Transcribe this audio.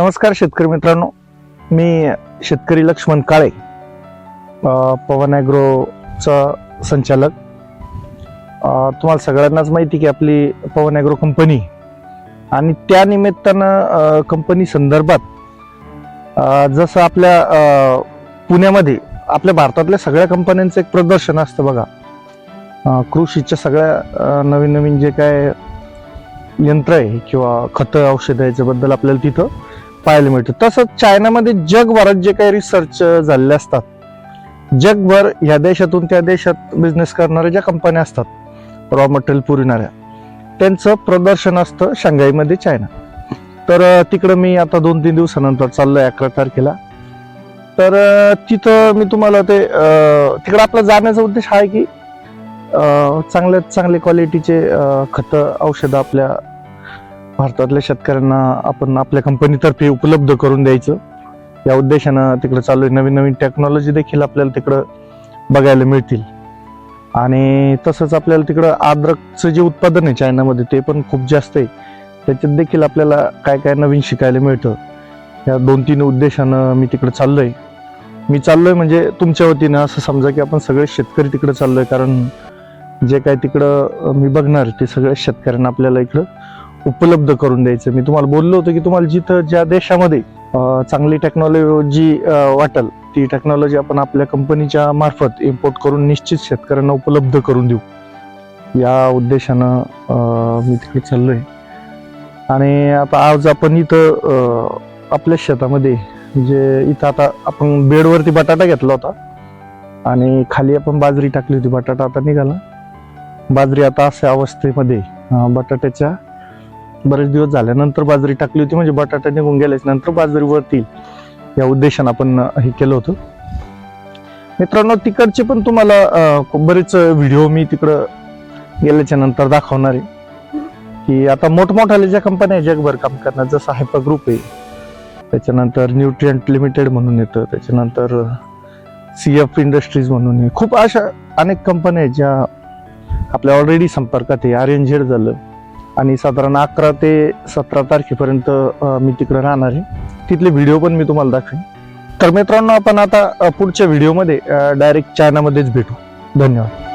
नमस्कार शेतकरी मित्रांनो. मी शेतकरी लक्ष्मण काळे पवन ॲग्रोचा संचालक. तुम्हाला सगळ्यांनाच माहिती की आपली पवन ॲग्रो कंपनी आणि त्या निमित्तानं कंपनी संदर्भात जसं आपल्या पुण्यामध्ये आपल्या भारतातल्या सगळ्या कंपन्यांचं एक प्रदर्शन असतं बघा. कृषीच्या सगळ्या नवीन नवीन जे काय यंत्र आहे किंवा खतं औषधं याच्याबद्दल आपल्याला तिथं पाहायला मिळतं. तसंच चायनामध्ये जगभरात जे काही रिसर्च झालेले असतात जगभर ह्या देशातून त्या देशात बिझनेस करणाऱ्या ज्या कंपन्या असतात रॉ मटेरियल पुरविणाऱ्या त्यांचं प्रदर्शन असतं शांघाईमध्ये चायना. तर तिकडं मी आता दोन तीन दिवसानंतर चाललोय अकरा तारखेला. तर तिथं मी तुम्हाला ते तिकडं आपला जाण्याचा उद्देश हा आहे की चांगल्यात चांगले क्वालिटीचे खतं औषधं आपल्या भारतातल्या शेतकऱ्यांना आपण आपल्या कंपनीतर्फे उपलब्ध करून द्यायचं. या उद्देशानं तिकडे चालू आहे. नवीन नवीन टेक्नॉलॉजी देखील आपल्याला तिकडं बघायला मिळतील. आणि तसंच आपल्याला तिकडं आद्रकचं जे उत्पादन आहे चायनामध्ये ते पण खूप जास्त आहे. त्याच्यात देखील आपल्याला काय काय नवीन शिकायला मिळतं. या दोन तीन उद्देशानं मी तिकडे आहे मी चाललो आहे म्हणजे तुमच्या वतीनं असं समजा की आपण सगळे शेतकरी तिकडे आहे कारण जे काय तिकडं मी बघणार ते सगळ्या शेतकऱ्यांना आपल्याला इकडं उपलब्ध करून द्यायचं. मी तुम्हाला बोललो होतो की तुम्हाला जिथं ज्या देशामध्ये चांगली टेक्नॉलॉजी वाटेल ती टेक्नॉलॉजी आपण आपल्या कंपनीच्या मार्फत इम्पोर्ट करून निश्चित शेतकऱ्यांना उपलब्ध करून देऊ. या उद्देशानं मी तिकडे आहे आणि आता आज आपण इथं आपल्या शेतामध्ये जे इथं आता आपण बेडवरती बटाटा घेतला होता. आणि खाली आपण बाजरी टाकली होती. बटाटा आता निघाला. बाजरी आता अशा अवस्थेमध्ये बटाट्याच्या बरेच दिवस झाल्यानंतर बाजरी टाकली होती म्हणजे बटाटा निघून गेल्याच नंतर बाजरी वरती या उद्देशानं आपण हे केलं होतं. मित्रांनो तिकडचे पण तुम्हाला बरेच व्हिडिओ मी तिकडं गेल्याच्यानंतर दाखवणार आहे. की आता मोठमोठ्याल्या ज्या कंपन्या आहे जगभर काम करणार जसं हायपा ग्रुप आहे. त्याच्यानंतर न्यूट्रियंट लिमिटेड म्हणून येतं. त्याच्यानंतर सी एफ इंडस्ट्रीज म्हणून खूप अशा अनेक कंपन्या आहेत ज्या आपल्या ऑलरेडी संपर्कात आहे. आर एन झेड झालं. आणि साधारण अकरा ते सतरा तारखेपर्यंत मी तिकडे राहणार आहे. तिथले व्हिडिओ पण मी तुम्हाला दाखवेन. तर मित्रांनो आपण आता पुढच्या व्हिडिओमध्ये डायरेक्ट चायनामध्येच भेटू. धन्यवाद.